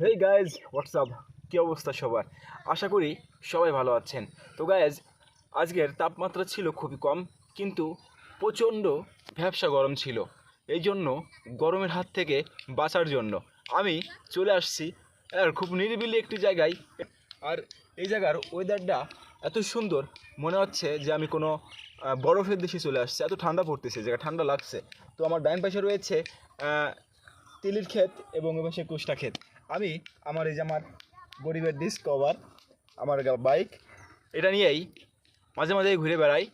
Hey guys WhatsApp কী অবস্থা সবার? আশা করি সবাই ভালো আছেন। তো গাইজ আজকের তাপমাত্রা ছিল খুবই কম, কিন্তু প্রচণ্ড ভ্যাবসা গরম ছিল। এই জন্য গরমের হাত থেকে বাঁচার জন্য আমি চলে আসছি আর খুব নিরিবিলি একটি জায়গায়। আর এই জায়গার ওয়েদারটা এত সুন্দর, মনে হচ্ছে যে আমি কোনো বরফের দেশে চলে আসছে। এত ঠান্ডা পড়তেছে, জায়গা ঠান্ডা লাগছে। তো আমার ডাইন পাশে রয়েছে তিলির ক্ষেত এবং এ পাশে কুষ্টা ক্ষেত। আমি আমার এই যে আমার গরিবের ডিসকভার আমার বাইক এটা নিয়েই মাঝে মাঝে ঘুরে বেড়াই।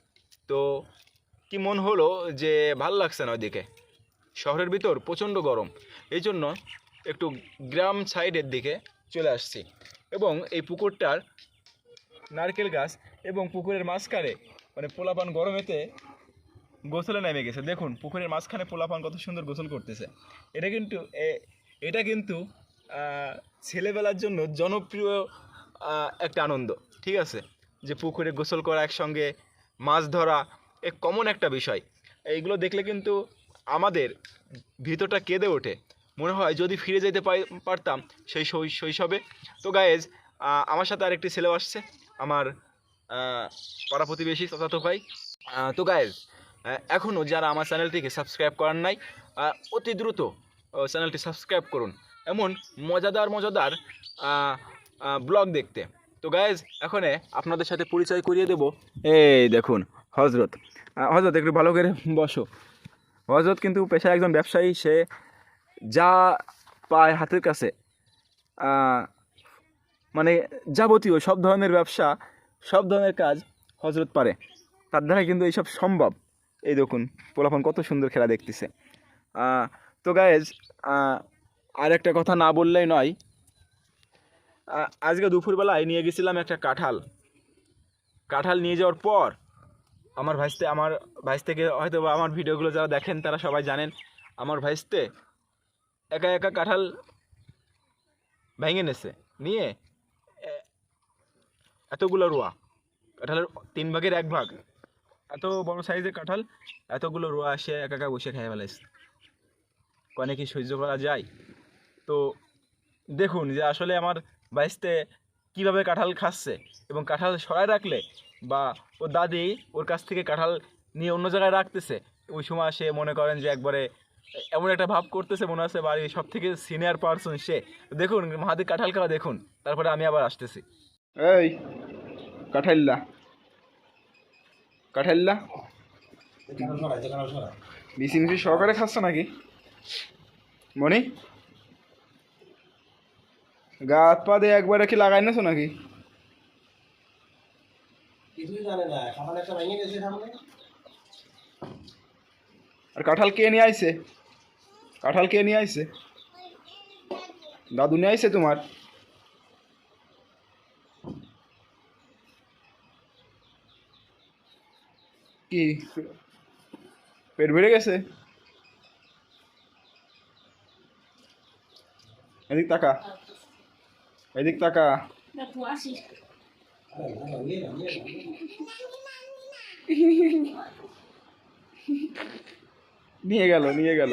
তো কি মন হলো যে ভালো লাগছে না ওইদিকে? শহরের ভিতর প্রচণ্ড গরম। এই জন্য একটু গ্রাম সাইডের দিকে চলে আসছি এবং এই পুকুরটার নারকেল গাছ এবং পুকুরের মাঝখানে মানে পোলাপান গরমেতে গোসলে নেমে গেছে। দেখুন, পুকুরের মাঝখানে পোলাপান কত সুন্দর গোসল করতেছে। এটা কিন্তু এটা কিন্তু ছেলেবেলার জন্য জনপ্রিয় একটা আনন্দ, ঠিক আছে? যে পুকুরে গোসল করা, একসঙ্গে মাছ ধরা, এ কমন একটা বিষয়। এইগুলো দেখলে কিন্তু আমাদের ভিতরটা কেঁদে ওঠে। মনে হয় যদি ফিরে যেতে পারতাম সেই শৈশবে। তো গায়েজ আমার সাথে আরেকটি ছেলেও আসছে, আমার পাড়া প্রতিবেশী তথাতো ভাই। তো গায়েজ এখনও যারা আমার চ্যানেলটিকে সাবস্ক্রাইব করার নাই অতি দ্রুত চ্যানেলটি সাবস্ক্রাইব করুন। এমন মজাদার মজাদার ব্লগ দেখতে। তো গায়েজ এখন আপনাদের সাথে পরিচয় করিয়ে দেব। এই দেখুন, হজরত। হজরত, একটু ভালো করে বসো। হজরত কিন্তু পেশায় একজন ব্যবসায়ী, সে যা পায় হাতের কাছে মানে যাবতীয় সব ধরনের ব্যবসা, সব ধরনের কাজ হজরত পারে। তার দ্বারা কিন্তু এইসব সম্ভব। এই দেখুন, পোলাপন কত সুন্দর খেলা দেখতেছে। তো গায়েজ আর একটা কথা না বললেই নয়। আজকে দুপুরবেলায় নিয়ে গেছিলাম একটা কাঁঠাল। কাঁঠাল নিয়ে যাওয়ার পর আমার ভাইস্তে, আমার ভাইস থেকে হয়তো বা আমার ভিডিওগুলো যারা দেখেন তারা সবাই জানেন, আমার ভাইস্তে একা একা কাঁঠাল ভেঙে নেছে। নিয়ে এতগুলো রোয়া। কাঁঠালের তিন ভাগের এক ভাগ। এত বড় সাইজের কাঁঠাল, এতগুলো রোয়া আসে একা একা বসে খেয়ে ফেলাইছে। কনে কি সহ্য করা যায়? তো দেখুন যে আসলে আমার বাইসতে কীভাবে কাঁঠাল খাচ্ছে এবং কাঁঠাল সরায় রাখলে বা ওর দাদি ওর কাছ থেকে কাঁঠাল নিয়ে অন্য জায়গায় রাখতেছে, ওই সময় সে মনে করেন যে একবারে এমন একটা ভাব করতেছে মনে হচ্ছে বাড়ির সব থেকে সিনিয়র পার্সন সে। দেখুন, মাহাদি কাঁঠাল খাওয়া দেখুন, তারপরে আমি আবার আসতেছি। এই কাঁঠাল্লা কাঁঠাল্লা মিশি মিশি সহকারে খাচ্ছ নাকি? মনি গা হাত পা দিয়ে একবারে কি লাগাই নাছো নাকি? গেছে আর কাঁঠাল কে নিয়ে আইছে? কাঁঠাল কে নিয়ে আইছে? দাদু নিয়ে আইছে তোমার? কি? পেট ভরে গেছে? এদিক তাকা। এদিক তাকা নিয়ে গেল নিয়ে গেল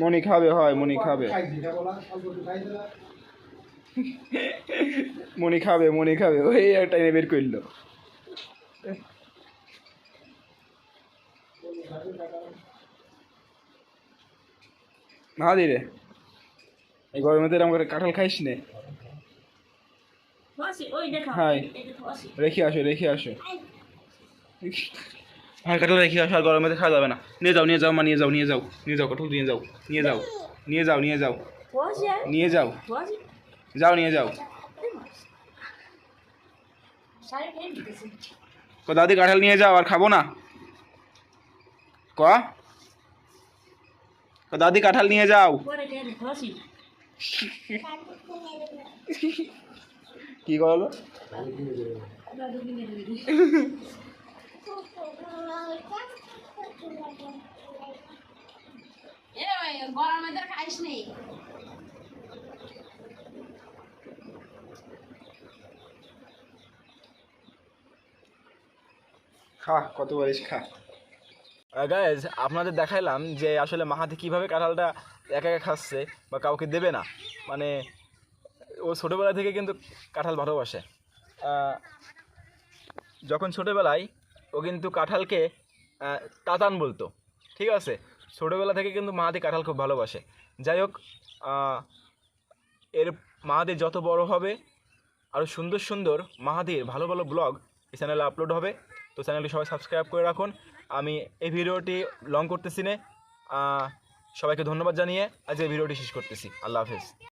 মনি খাবে হয় মনি খাবে? মনি খাবে মনি খাবে ওই একটা এনে বের করল। না দি রে এই গরমে তো এরকম করে কাঁঠাল খাইস নে। হাই। রেখে আসো রেখে আসো। হ্যাঁ কাঁঠাল রেখে আসো আর গরমে তো খাওয়া যাবে না। নিয়ে যাও নিয়ে যাও মা নিয়ে যাও নিয়ে যাও। নিয়ে যাও কাঁঠাল নিয়ে যাও নিয়ে যাও নিয়ে যাও নিয়ে যাও। নিয়ে যাও। যাও নিয়ে যাও। ক দাদি কাঁঠাল নিয়ে যাও আর খাব না? ক? দাদি কাঁঠাল নিয়ে যাও। কি করল? খাইস নেই খা কত পারিস খা। গায়েজ আপনাদের দেখাইলাম যে আসলে মাহাতি কীভাবে কাঁঠালটা একা একা খাচ্ছে বা কাউকে দেবে না। মানে ও ছোটোবেলা থেকে কিন্তু কাঁঠাল ভালোবাসে। যখন ছোটোবেলায় ও কিন্তু কাঁঠালকে তাতান বলতো, ঠিক আছে? ছোটোবেলা থেকে কিন্তু মাহাতি কাঁঠাল খুব ভালোবাসে। যাই হোক এর মাহাতি যত বড় হবে আরও সুন্দর সুন্দর মাহাদির ভালো ভালো ব্লগ এই চ্যানেলে আপলোড হবে। তো চ্যানেলটি সবাই সাবস্ক্রাইব করে রাখুন। আমি এই ভিডিওটি লং করতেছি না। সবাইকে ধন্যবাদ জানিয়ে আজ এই ভিডিওটি শেষ করতেছি। আল্লাহ হাফেজ।